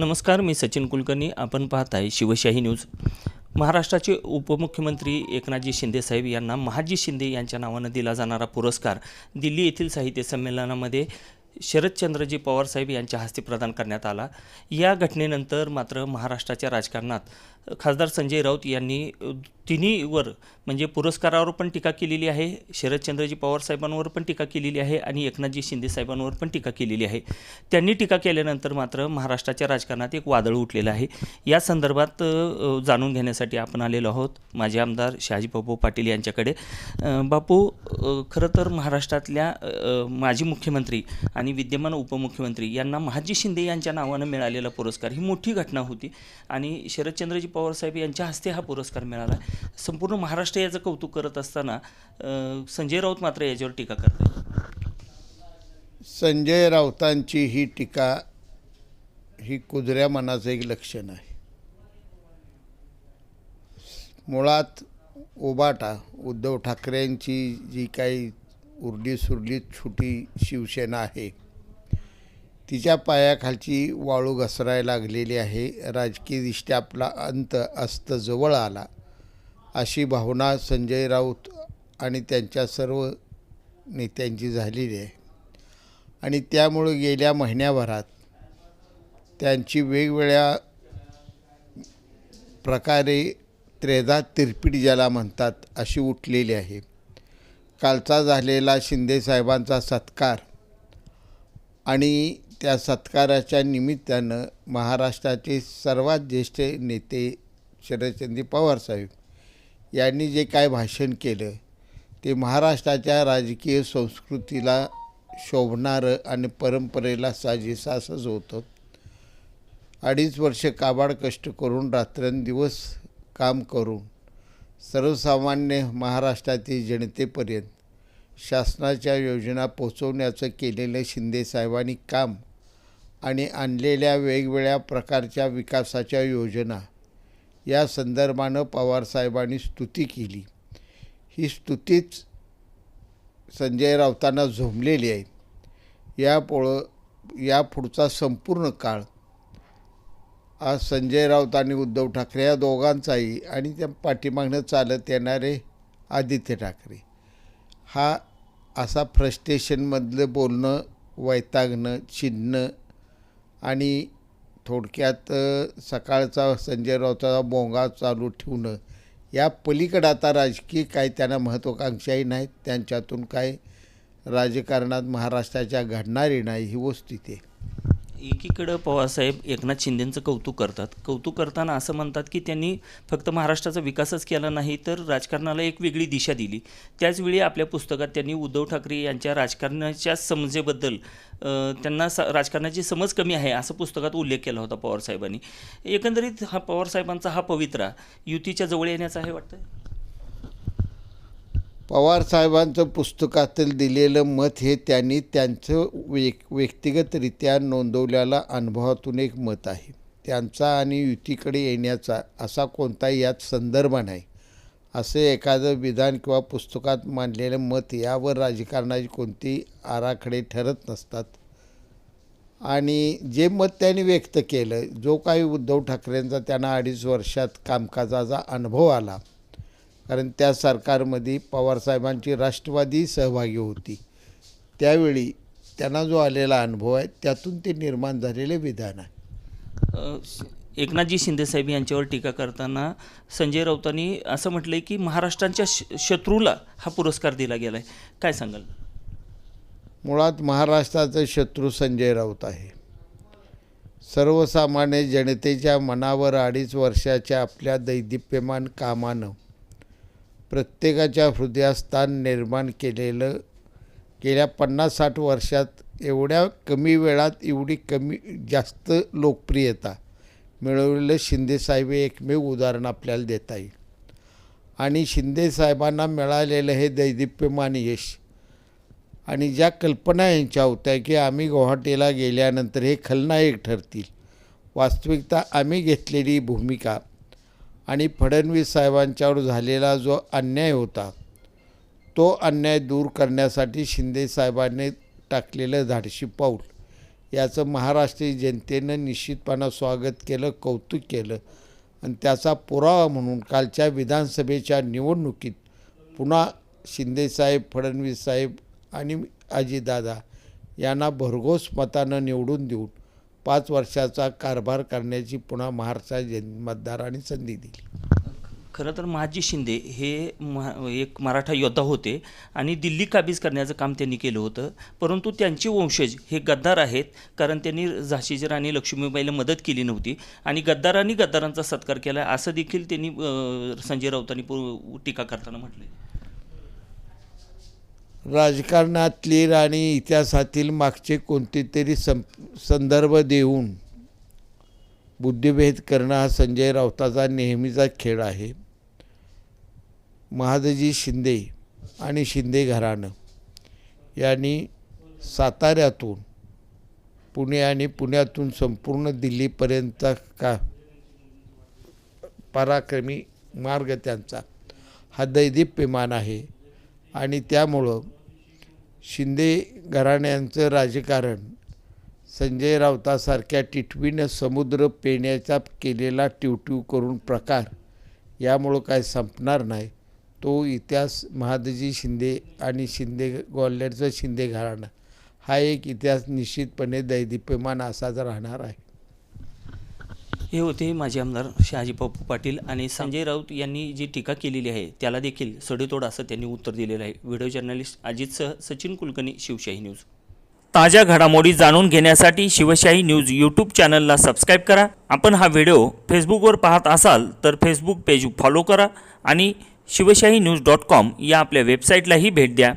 नमस्कार मी सचिन कुलकर्णी. आपण पाहत आहे शिवशाही न्यूज. महाराष्ट्राचे उपमुख्यमंत्री एकनाथजी शिंदेसाहेब यांना महाजी शिंदे यांच्या नावानं दिला जाणारा पुरस्कार दिल्ली येथील साहित्य संमेलनामध्ये शरदचंद्रजी पवारसाहेब यांच्या हस्ते प्रदान करण्यात आला. या घटनेनंतर मात्र महाराष्ट्राच्या राजकारणात खासदार संजय राऊत यांनी तिन्हीवर म्हणजे पुरस्कारावर पण टीका केलेली आहे. शरदचंद्रजी पवार साहेबांवर पण टीका केलेली आहे आणि एकनाथजी शिंदे साहेबांवर पण टीका केलेली आहे. त्यांनी टीका केल्यानंतर मात्र महाराष्ट्राच्या राजकारणात एक वादळ उठलेलं आहे. या संदर्भात जाणून घेण्यासाठी आपण आलेलो आहोत. माझे आमदार शहाजी बापू पाटील यांच्याकडे. बापू खरं तर महाराष्ट्रातल्या माजी मुख्यमंत्री आणि विद्यमान उपमुख्यमंत्री यांना महाजी शिंदे यांच्या नावानं मिळालेला पुरस्कार ही मोठी घटना होती. आणि शरदचंद्रजी पवार साहेब यांच्या हस्ते हा पुरस्कार मिळाला. संपूर्ण महाराष्ट्र याचं कौतुक करत असताना संजय राऊत मात्र याच्यावर टीका करतात संजय राऊतांची ही टीका ही कुजऱ्या मनाचं एक लक्षण आहे. मुळात ओबाटा उद्धव ठाकरेंची जी काही उरली सुरलीत छोटी शिवसेना आहे. तिच्या पायाखालची वाळू घसरायला लागलेली आहे. राजकीयदृष्ट्या आपला अंत अस्त जवळ आला. अशी भावना संजय राऊत आणि त्यांच्या सर्व नेत्यांची झालेली आहे. आणि त्यामुळे गेल्या महिन्याभरात त्यांची वेगवेगळ्या प्रकारे त्रेधा तिरपीट ज्याला म्हणतात अशी उठलेली आहे. कालचा झालेला शिंदेसाहेबांचा सत्कार आणि त्या सत्काराच्या निमित्तानं महाराष्ट्राचे सर्वात ज्येष्ठ नेते शरदचंद्र पवारसाहेब यांनी जे काय भाषण केलं ते महाराष्ट्राच्या राजकीय संस्कृतीला शोभणारं आणि परंपरेला साजेसं असंच होतं. अडीच वर्ष काबाड कष्ट करून रात्रंदिवस काम करून सर्वसामान्य महाराष्ट्रातील जनतेपर्यंत शासनाच्या योजना पोचवण्याचं केलेलं शिंदेसाहेबांनी काम आणि आणलेल्या वेगवेगळ्या प्रकारच्या विकासाच्या योजना या संदर्भानं पवारसाहेबांनी स्तुती केली. ही स्तुतीच संजय राऊतांना झोंबलेली आहे. यापुळं या पुढचा संपूर्ण काळ आज संजय राऊत आणि उद्धव ठाकरे या दोघांचाही आणि त्या पाठीमागनं चालत येणारे आदित्य ठाकरे. हा असा फ्रस्ट्रेशनमधलं बोलणं वैतागणं चिडणं आणि थोडक्यात सकाळचा संजय राऊतचा बोंगा चालू ठेवणं या पलीकडं आता राजकीय काय त्यांना महत्त्वाकांक्षाही नाहीत. त्यांच्यातून काय राजकारणात महाराष्ट्राच्या घडणारी नाही ही वस्तुस्थिती आहे. एकीकडं पवारसाहेब एकनाथ शिंदेंचं कौतुक करतात. कौतुक करताना असं म्हणतात की त्यांनी फक्त महाराष्ट्राचा विकासच केला नाही तर राजकारणाला एक वेगळी दिशा दिली. त्याचवेळी आपल्या पुस्तकात त्यांनी उद्धव ठाकरे यांच्या राजकारणाच्या समजेबद्दल त्यांना स राजकारणाची समज कमी आहे असं पुस्तकात उल्लेख केला होता पवारसाहेबांनी. एकंदरीत हा पवारसाहेबांचा हा पवित्रा युतीच्या जवळ येण्याचा आहे वाटतं पवारसाहेबांचं पुस्तकातील दिलेलं मत हे त्यांनी त्यांचं व्यक व्यक्तिगतरित्या नोंदवलेला अनुभवातून एक मत आहे. त्यांचा आणि युतीकडे येण्याचा असा कोणताही यात संदर्भ नाही. असे एखादं विधान किंवा पुस्तकात मांडलेलं मत यावर राजकारणाची कोणती आराखडे ठरत नसतात. आणि जे मत त्यांनी व्यक्त केलं जो काही उद्धव ठाकरेंचा त्यांना अडीच वर्षात कामकाजाचा अनुभव आला कारण त्या सरकारमध्ये पवारसाहेबांची राष्ट्रवादी सहभागी होती. त्यावेळी त्यांना जो आलेला अनुभव आहे त्यातून ते निर्माण झालेले विधान आहे. एकनाथजी शिंदेसाहेब यांच्यावर टीका करताना संजय राऊतांनी असं म्हटलं आहे की महाराष्ट्राच्या श शत्रूला हा पुरस्कार दिला गेला आहे काय सांगाल? मुळात महाराष्ट्राचे शत्रू संजय राऊत आहे. सर्वसामान्य जनतेच्या मनावर अडीच वर्षाच्या आपल्या दैदिप्यमान कामानं प्रत्येकाच्या हृदयात स्थान निर्माण केलेलं गेल्या पन्नास साठ वर्षात एवढ्या कमी वेळात एवढी कमी जास्त लोकप्रियता मिळवलेलं शिंदेसाहेब हे एकमेव उदाहरण आपल्याला देता येईल. आणि शिंदेसाहेबांना मिळालेलं हे दैदिप्यमान यश आणि ज्या कल्पना यांच्या होत्या की आम्ही गुवाहाटीला गेल्यानंतर हे खलनायक ठरतील वास्तविकता आम्ही घेतलेली भूमिका आणि फडणवीस साहेबांच्यावर झालेला जो अन्याय होता तो अन्याय दूर करण्यासाठी शिंदे साहेबांनी टाकलेलं धाडशी पाऊल. याचं महाराष्ट्रीय जनतेनं निश्चितपणा स्वागत केलं कौतुक केलं. आणि त्याचा पुरावा म्हणून कालच्या विधानसभेच्या निवडणुकीत पुन्हा शिंदेसाहेब फडणवीस साहेब आणि अजितदादा यांना भरघोस मतानं निवडून देऊन पाच वर्षाचा कारभार करण्याची पुन्हा महाराष्ट्राच्या जन मतदारांनी संधी दिली. खरं तर महाजी शिंदे हे महा एक मराठा योद्धा होते आणि दिल्ली काबीज करण्याचं काम त्यांनी केलं होतं. परंतु त्यांचे वंशज हे गद्दार आहेत कारण त्यांनी झाशीची राणी लक्ष्मीबाईला मदत केली नव्हती आणि गद्दारांनी गद्दारांचा सत्कार केला. असं देखील त्यांनी संजय राऊतांनी टीका करताना म्हटलं राजकारणातली आणि इतिहासातील मागचे कोणते तरी सं संदर्भ देऊन बुद्धिभेद करणं हा संजय राऊताचा नेहमीचा खेळ आहे. महादजी शिंदे आणि शिंदे घराणं यांनी साताऱ्यातून पुणे आणि पुण्यातून संपूर्ण दिल्लीपर्यंतचा का पराक्रमी मार्ग त्यांचा. हा दैदिप्यमान आहे. आणि त्यामुळं शिंदे घराण्यांचं राजकारण संजय राऊतासारख्या टिटवीनं समुद्र पेण्याचा केलेला ट्यूट्यू करून प्रकार यामुळं काय संपणार नाही. तो इतिहास महादजी शिंदे आणि शिंदे ग्वाल्हेरचं शिंदे घराणं. हा एक इतिहास निश्चितपणे दैदिप्यमान असाच राहणार आहे. हे होते माजी आमदार शहाजी पप्पू पाटील आणि संजय राऊत यांनी जी टीका केलेली आहे त्याला देखील सडेतोड असं त्यांनी उत्तर दिलेलं आहे. व्हिडिओ जर्नलिस्ट अजितसह सचिन कुलकर्णी शिवशाही न्यूज. ताज्या घडामोडी जाणून घेण्यासाठी शिवशाही न्यूज यूट्यूब चॅनलला सबस्क्राईब करा. आपण हा व्हिडिओ फेसबुकवर पाहत असाल तर फेसबुक पेज फॉलो करा आणि शिवशाही न्यूज डॉट कॉम या आपल्या वेबसाईटलाही भेट द्या.